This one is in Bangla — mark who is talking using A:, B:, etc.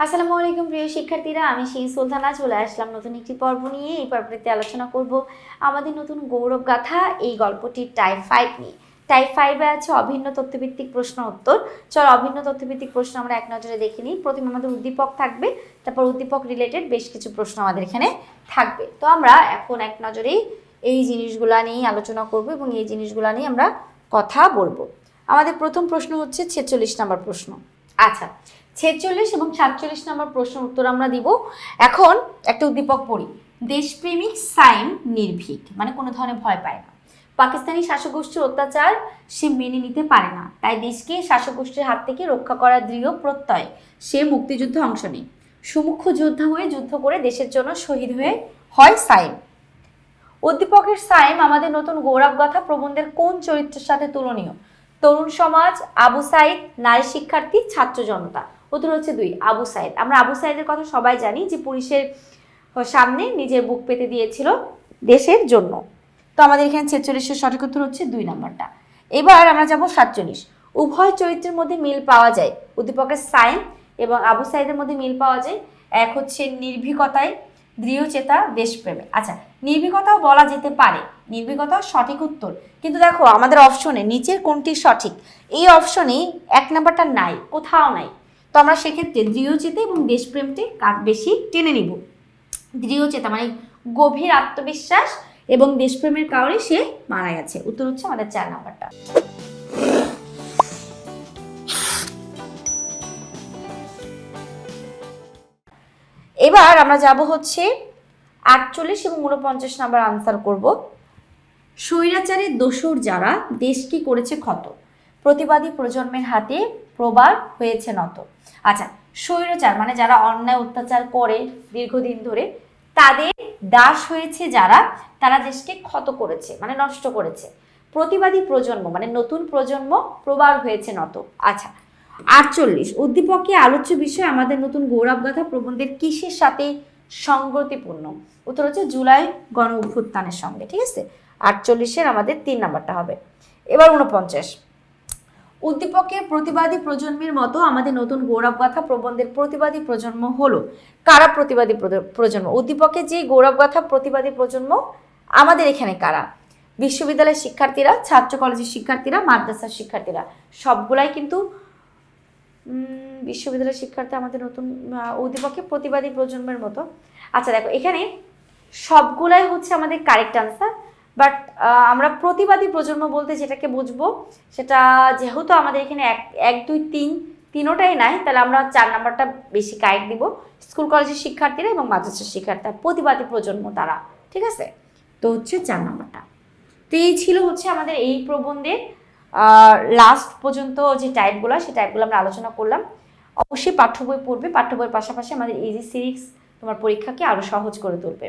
A: আসসালামু আলাইকুম প্রিয় শিক্ষার্থীরা, আমি সেই সুলতানা, চলে আসলাম নতুন একটি পর্ব নিয়ে। এই পর্বটিতে আলোচনা করব আমাদের নতুন গৌরব গাথা, এই গল্পটির টাইপ ফাইভ নিয়ে। টাইপ ফাইভে আছে অভিন্ন তথ্যভিত্তিক প্রশ্ন উত্তর। চল অভিন্ন তথ্যভিত্তিক প্রশ্ন আমরা এক নজরে দেখে নিই। প্রথমে আমাদের উদ্দীপক থাকবে, তারপর উদ্দীপক রিলেটেড বেশ কিছু প্রশ্ন আমাদের এখানে থাকবে। তো আমরা এখন এক নজরেই এই জিনিসগুলা নিয়েই আলোচনা করব এবং এই জিনিসগুলা নিয়ে আমরা কথা বলব। আমাদের প্রথম প্রশ্ন হচ্ছে ছেচল্লিশ নম্বর প্রশ্ন। আচ্ছা ছেচল্লিশ এবং সাতচল্লিশ নম্বর প্রশ্ন উত্তর আমরা দিব। এখন একটা উদ্দীপক পড়ি। দেশপ্রেমিক সাইন নির্ভীক মানে কোনো ধরনের ভয় পায় না। পাকিস্তানি শাসক গোষ্ঠীর অত্যাচার সে মেনে নিতে পারে না। তাই দেশকে শাসকগোষ্ঠীর হাত থেকে রক্ষা করার দৃঢ় প্রত্যয় সে মুক্তিযুদ্ধে অংশ নেয়। সুমুখ্য যোদ্ধা হয়ে যুদ্ধ করে দেশের জন্য শহীদ হয়ে হয় সাইম। উদ্দীপকের সাইম আমাদের নতুন গৌরব গৌরবগাথা প্রবন্ধের কোন চরিত্রের সাথে তুলনীয়? তরুণ সমাজ, আবু সাইদ, নারী শিক্ষার্থী, ছাত্র জনতা। উত্তর হচ্ছে দুই, আবু সাইদ। আমরা আবু সাইদের কথা সবাই জানি যে পুলিশের সামনে নিজের বুক পেতে দিয়েছিল দেশের জন্য। তো আমাদের এখানে ছেচল্লিশের সঠিক উত্তর হচ্ছে দুই নাম্বারটা। এবার আমরা যাব সাতচল্লিশ। উভয় চরিত্রের মধ্যে মিল পাওয়া যায়। উদ্দীপকের সাইন এবং আবু সাইদের মধ্যে মিল পাওয়া যায়। এক হচ্ছে নির্ভীকতায় দৃঢ়চেতা, দেশপ্রেমে। আচ্ছা নির্ভীকতাও বলা যেতে পারে। নির্ভীকতা সঠিক উত্তর। কিন্তু দেখো, আমাদের অপশনে নিচের কোনটি সঠিক? এই অপশনে এক নাম্বারটা নাই, কোথাও নাই। তো আমরা সেক্ষেত্রে দৃঢ়চেতা এবং দেশপ্রেমটি কাজ বেশি টেনে নিব। দৃঢ়চেতা মানে গভীর আত্মবিশ্বাস এবং দেশপ্রেমের কারণে সে মারা গেছে। উত্তর হচ্ছে আমাদের চার নাম্বারটা। এবার আমরা যাব হচ্ছে আটচল্লিশ এবং উনপঞ্চাশ নাম্বার আনসার করব। স্বৈরাচারের দোসর যারা দেশ কি করেছে ক্ষত? প্রতিবাদী প্রজন্মের হাতে প্রবার হয়েছে নত। আচ্ছা স্বৈরাচার মানে যারা অন্যায় অত্যাচার করে দীর্ঘদিন ধরে, তাদের দাস হয়েছে যারা, তারা দেশকে ক্ষত করেছে মানে নষ্ট করেছে। প্রতিবাদী প্রজন্ম মানে নতুন প্রজন্ম প্রবার হয়েছে নত। আচ্ছা আটচল্লিশ উদ্দীপকে আলোচ্য বিষয় আমাদের নতুন গৌরবগাথা প্রবন্ধের কিসের সাথে সংগতিপূর্ণ? উত্তর হচ্ছে জুলাই গণ অভ্যুত্থানের সঙ্গে, ঠিক আছে? আটচল্লিশের আমাদের তিন নাম্বারটা হবে। এবার উনপঞ্চাশ উদ্দীপকের প্রতিবাদী প্রজন্মের মতো আমাদের নতুন গৌরবগাথা প্রবন্ধের প্রতিবাদী প্রজন্ম হলো। কারা প্রতিবাদী প্রজন্ম? উদ্দীপকে যে গৌরবগাথা প্রতিবাদী প্রজন্ম আমাদের এখানে কারা? বিশ্ববিদ্যালয়ের শিক্ষার্থীরা, ছাত্র কলেজের শিক্ষার্থীরা, মাদ্রাসার শিক্ষার্থীরা, সবগুলাই কিন্তু বিশ্ববিদ্যালয়ের শিক্ষার্থী আমাদের নতুন উদ্দীপকে প্রতিবাদী প্রজন্মের মতো। আচ্ছা দেখো, এখানে সবগুলাই হচ্ছে আমাদের কারেক্ট আনসার বাট আমরা প্রতিবাদী প্রজন্ম বলতে যেটাকে বুঝব, সেটা যেহেতু আমাদের এখানে এক এক, দুই, তিন, তিনোটাই নাই, তাহলে আমরা চার নাম্বারটা বেশি কারেক্ট দিব। স্কুল কলেজের শিক্ষার্থীরা এবং মাদ্রাসার শিক্ষার্থীরা, প্রতিবাদী প্রজন্ম তারা, ঠিক আছে? তো হচ্ছে চার নাম্বারটা। তো এই ছিল হচ্ছে আমাদের এই প্রবন্ধের লাস্ট পর্যন্ত যে টাইপগুলো সেই টাইপগুলো আমরা আলোচনা করলাম। অবশ্যই পাঠ্য বই পড়বে, পাঠ্য বইয়ের পাশাপাশি আমাদের ইজি সিরিক্স তোমার পরীক্ষাকে আরও সহজ করে তুলবে।